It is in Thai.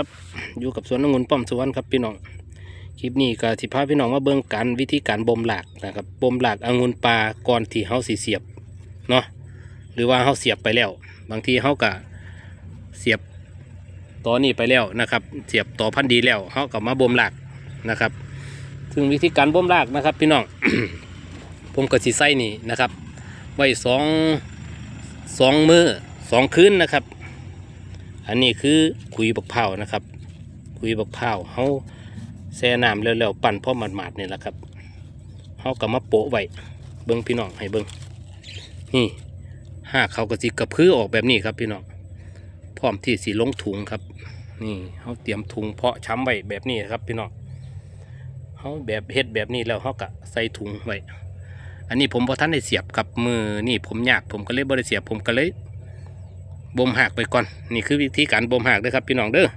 ับอยู่กับสวนองุ่นป้อมสวนครับพี่น้อง คลิปนี้ก็สิพาพี่น้องมาเบิ่งกันวิธีการบ่มหลากนะครับบ่มหลากองุ่นปลาก่อนที่เฮาสิเสียบเนาะหรือว่าเฮาเสียบไปแล้ว บางทีเฮาก็เสียบต่อนี้ไปแล้วนะครับ เสียบต่อพันธุ์ดีแล้วเฮาก็มาบ่มหลากนะครับ ซึ่งวิธีการบ่มหลากนะครับ พี่น้องผมก็สิใส่นี่นะครับ ไว้สองสองมือสองคืนนะครับ อันนี้คือคุยบักเผานะครับ คุยบักเผาเขาแช่น้ำแล้วๆปั่นพอหมาดๆนี่แหละครับเขาก็มาโปะไว้เบิ้งพี่น้องให้เบิ้งนี่หากเขาก็สิกระพือออกแบบนี้ครับพี่น้องพร้อมที่สิลงถุงครับ นี่เขาเตรียมถุงเพาะช้ำไว้แบบนี้ครับพี่น้องเขาแบบเฮ็ดแบบนี้แล้วเขาก็ใส่ถุงไว้อันนี้ผมพอท่านได้เสียบกับมือนี่ผมอยากผมก็เลยบ่ได้เสียบผมก็เลย บ่มหักไปก่อน นี่คือวิธีการบ่มหักเลยครับพี่น้องเด้อ